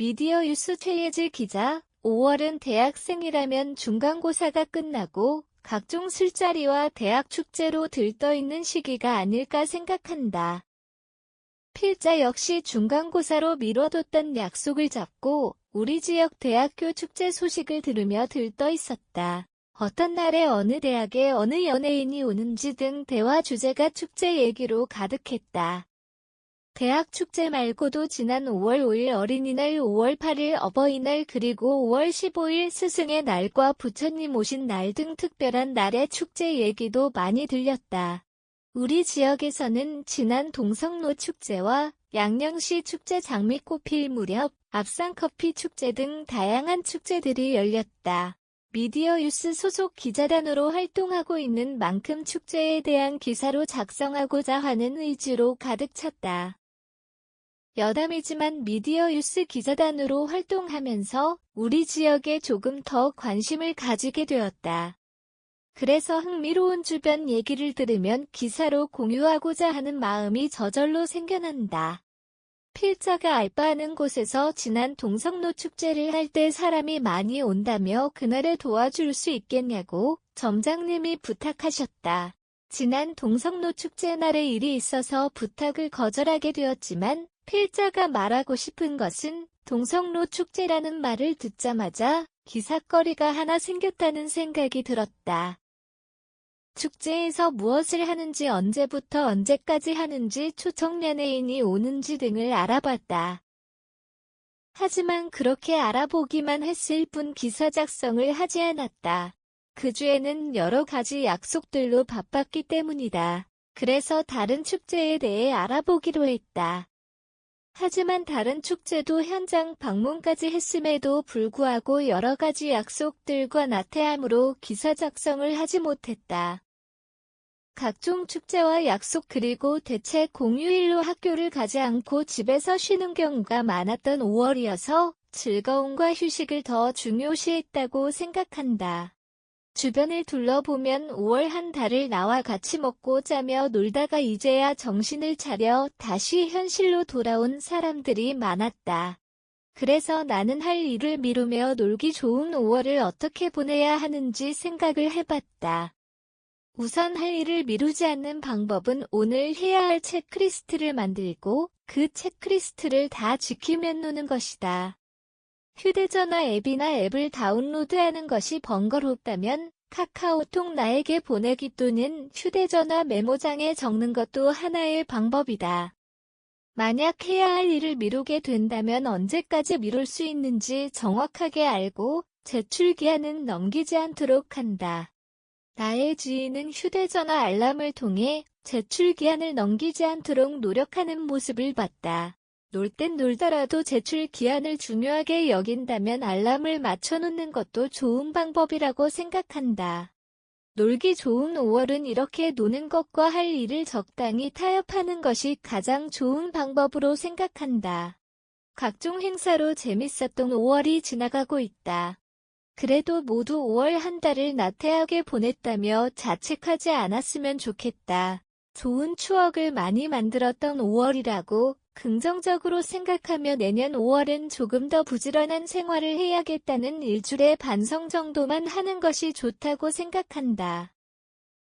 미디어 뉴스 최예지 기자, 5월은 대학생이라면 중간고사가 끝나고 각종 술자리와 대학 축제로 들떠있는 시기가 아닐까 생각한다. 필자 역시 중간고사로 미뤄뒀던 약속을 잡고 우리 지역 대학교 축제 소식을 들으며 들떠 있었다. 어떤 날에 어느 대학에 어느 연예인이 오는지 등 대화 주제가 축제 얘기로 가득했다. 대학 축제 말고도 지난 5월 5일 어린이날, 5월 8일 어버이날, 그리고 5월 15일 스승의 날과 부처님 오신 날 등 특별한 날의 축제 얘기도 많이 들렸다. 우리 지역에서는 지난 동성로 축제와 양령시 축제 장미꽃 필 무렵 앞산커피 축제 등 다양한 축제들이 열렸다. 미디어 뉴스 소속 기자단으로 활동하고 있는 만큼 축제에 대한 기사로 작성하고자 하는 의지로 가득 찼다. 여담이지만 미디어 뉴스 기자단으로 활동하면서 우리 지역에 조금 더 관심을 가지게 되었다. 그래서 흥미로운 주변 얘기를 들으면 기사로 공유하고자 하는 마음이 저절로 생겨난다. 필자가 알바하는 곳에서 지난 동성로 축제를 할 때 사람이 많이 온다며 그날에 도와줄 수 있겠냐고 점장님이 부탁하셨다. 지난 동성로 축제 날에 일이 있어서 부탁을 거절하게 되었지만 필자가 말하고 싶은 것은 동성로 축제라는 말을 듣자마자 기사거리가 하나 생겼다는 생각이 들었다. 축제에서 무엇을 하는지 언제부터 언제까지 하는지 초청 연예인이 오는지 등을 알아봤다. 하지만 그렇게 알아보기만 했을 뿐 기사 작성을 하지 않았다. 그 주에는 여러 가지 약속들로 바빴기 때문이다. 그래서 다른 축제에 대해 알아보기로 했다. 하지만 다른 축제도 현장 방문까지 했음에도 불구하고 여러 가지 약속들과 나태함으로 기사 작성을 하지 못했다. 각종 축제와 약속 그리고 대체 공휴일로 학교를 가지 않고 집에서 쉬는 경우가 많았던 5월이어서 즐거움과 휴식을 더 중요시했다고 생각한다. 주변을 둘러보면 5월 한 달을 나와 같이 먹고 자며 놀다가 이제야 정신을 차려 다시 현실로 돌아온 사람들이 많았다. 그래서 나는 할 일을 미루며 놀기 좋은 5월을 어떻게 보내야 하는지 생각을 해봤다. 우선 할 일을 미루지 않는 방법은 오늘 해야 할 체크리스트를 만들고 그 체크리스트를 다 지키면 노는 것이다. 휴대전화 앱이나 앱을 다운로드하는 것이 번거롭다면 카카오톡 나에게 보내기 또는 휴대전화 메모장에 적는 것도 하나의 방법이다. 만약 해야 할 일을 미루게 된다면 언제까지 미룰 수 있는지 정확하게 알고 제출기한은 넘기지 않도록 한다. 나의 지인은 휴대전화 알람을 통해 제출기한을 넘기지 않도록 노력하는 모습을 봤다. 놀 땐 놀더라도 제출 기한을 중요하게 여긴다면 알람을 맞춰놓는 것도 좋은 방법이라고 생각한다. 놀기 좋은 5월은 이렇게 노는 것과 할 일을 적당히 타협하는 것이 가장 좋은 방법으로 생각한다. 각종 행사로 재밌었던 5월이 지나가고 있다. 그래도 모두 5월 한 달을 나태하게 보냈다며 자책하지 않았으면 좋겠다. 좋은 추억을 많이 만들었던 5월이라고 긍정적으로 생각하며 내년 5월은 조금 더 부지런한 생활을 해야겠다는 일주일의 반성 정도만 하는 것이 좋다고 생각한다.